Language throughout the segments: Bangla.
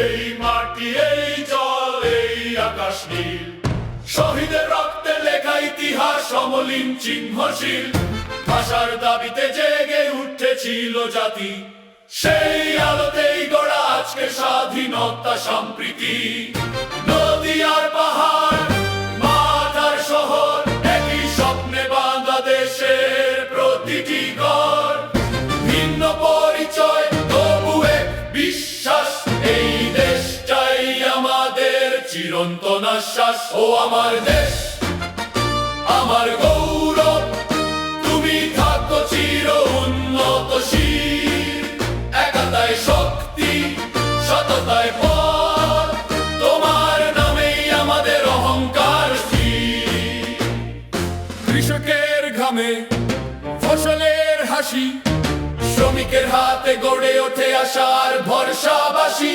এই মাটি, এই জল, এই আকাশ নীল। শহীদের রক্তে লেখা ইতিহাস, অমলিন চিহ্নশীল। ভাষার দাবিতে জেগে উঠেছিল জাতি। সেই আলোতেই গড়া আজকে স্বাধীনতা সম্প্রীতি। নদী আর পাহাড়, মাঠ আর বাংলাদেশের প্রতিটি ঘর ভিন্ন চিরন্তন আশ্বাস ও আমার দেশ, আমার গৌরব, তুমি থাকো চির উন্নতশীল একাতায় শক্তি, সততায় পথ, তোমার নামেই আমাদের অহংকার। কৃষকের ঘামে, ফসলের হাসি, শ্রমিকের হাতে গড়ে ওঠে আশার ভরসাবাসী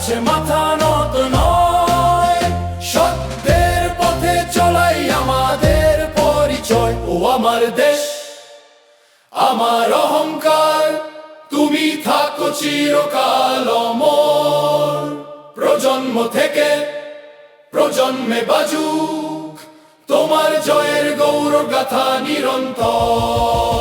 কাছে মাথা নত নয়। সত্যের পথে চলাই আমাদের পরিচয়। ও আমার দেশ, আমার অহংকার, তুমি থাকো চিরকাল অমর। প্রজন্ম থেকে প্রজন্মে বাজুক, তোমার জয়ের গৌরব গাথা নিরন্তর।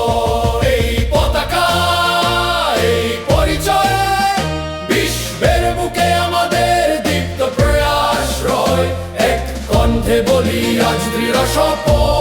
Cidade de Iraxopó